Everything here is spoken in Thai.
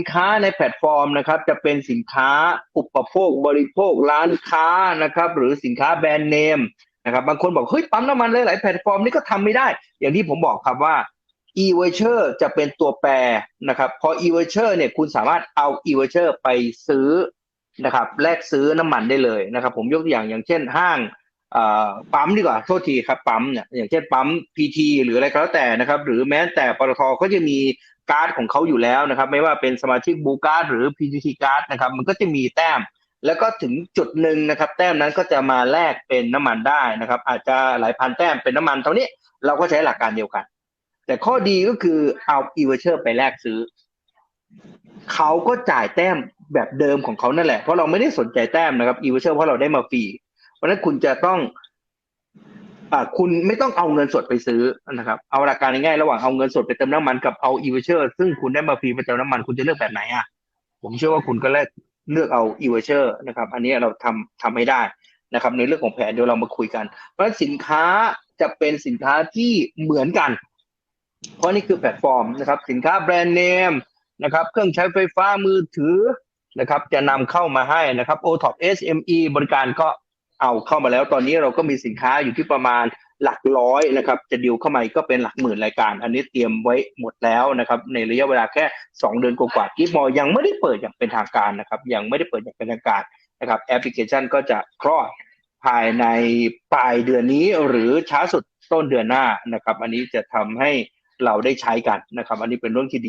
สินค้าในแพลตฟอร์มนะครับจะเป็นสินค้าอุปโภคบริโภคร้านค้านะครับหรือสินค้าแบรนด์เนมนะครับบางคนบอกเฮ้ยปั๊มน้ำมันหลายๆแพลตฟอร์มนี่ก็ทำไม่ได้ อย่างที่ผมบอกครับว่า e-voucher จะเป็นตัวแปรนะครับพอ e-voucher เนี่ยคุณสามารถเอา e-voucher ไปซื้อนะครับแลกซื้อน้ำมันได้เลยนะครับ ผมยกตัวอย่างอย่างเช่นห้าง ปั๊มดีกว่าโทษทีครับปั๊มเนี่ยอย่างเช่นปั๊ม PT หรืออะไรก็แล้วแต่นะครับ หรือแม้แต่ปตทก็จะมีการ์ดของเขาอยู่แล้วนะครับ ไม่ว่าเป็นสมาชิกบูการ์ดหรือ PTT การ์ดนะครับ มันก็จะมีแต้ม แล้วก็ถึงจุดหนึ่งนะครับ แต้มนั้นก็จะมาแลกเป็นน้ำมันได้นะครับ อาจจะหลายพันแต้มเป็นน้ำมันเท่านี้เราก็ใช้หลักการเดียวกัน แต่ข้อดีก็คือเอา e v o u c h e r ไปแลกซื้อเขาก็จ่ายแต้มแบบเดิมของเขานั่นแหละเพราะเราไม่ได้สนใจแต้มนะครับ e v o u c h e r เพราะเราได้มาฟรี เพราะฉะนั้นคุณจะต้องอ่าคุณไม่ต้องเอาเงินสดไปซื้อนะครับ เอาหลักการง่ายๆระหว่างเอาเงินสดไปเติมน้ำมันกับเอา e v o u c h e r ซึ่งคุณได้มาฟรีไปเติมน้ำมันคุณจะเลือกแบบไหนอะผมเชื่อว่าคุณก็เลือกเลือกเอา e v o u c h e r นะครับ อันนี้เราทำทำให้ได้นะครับ ในเรื่องของแผนเดี๋ยวเรามาคุยกัน เพราะฉะนั้นสินค้าจะเป็นสินค้าที่เหมือนกัน เพราะนี่คือแพลตฟอร์มนะครับ สินค้าแบรนด์เนมนะครับ เครื่องใช้ไฟฟ้ามือถือนะครับ จะนำเข้ามาให้นะครับ o t o p SME บริการก็ เอาเข้ามาแล้วตอนนี้เราก็มีสินค้าอยู่ที่ประมาณหลักร้อยนะครับจะดิวเข้ามาก็เป็นหลักหมื่นรายการ อันนี้เตรียมไว้หมดแล้วนะครับในระยะเวลาแค่ 2 เดือนกว่าๆกิฟมอยังไม่ได้เปิดอย่างเป็นทางการนะครับยังไม่ได้เปิดอย่างเป็นทางการนะครับแอปพลิเคชันก็จะคลอดภายในปลายเดือนนี้หรือช้าสุดต้นเดือนหน้านะครับอันนี้จะทำให้เราได้ใช้กันนะครับอันนี้เป็นเรื่องที่ดี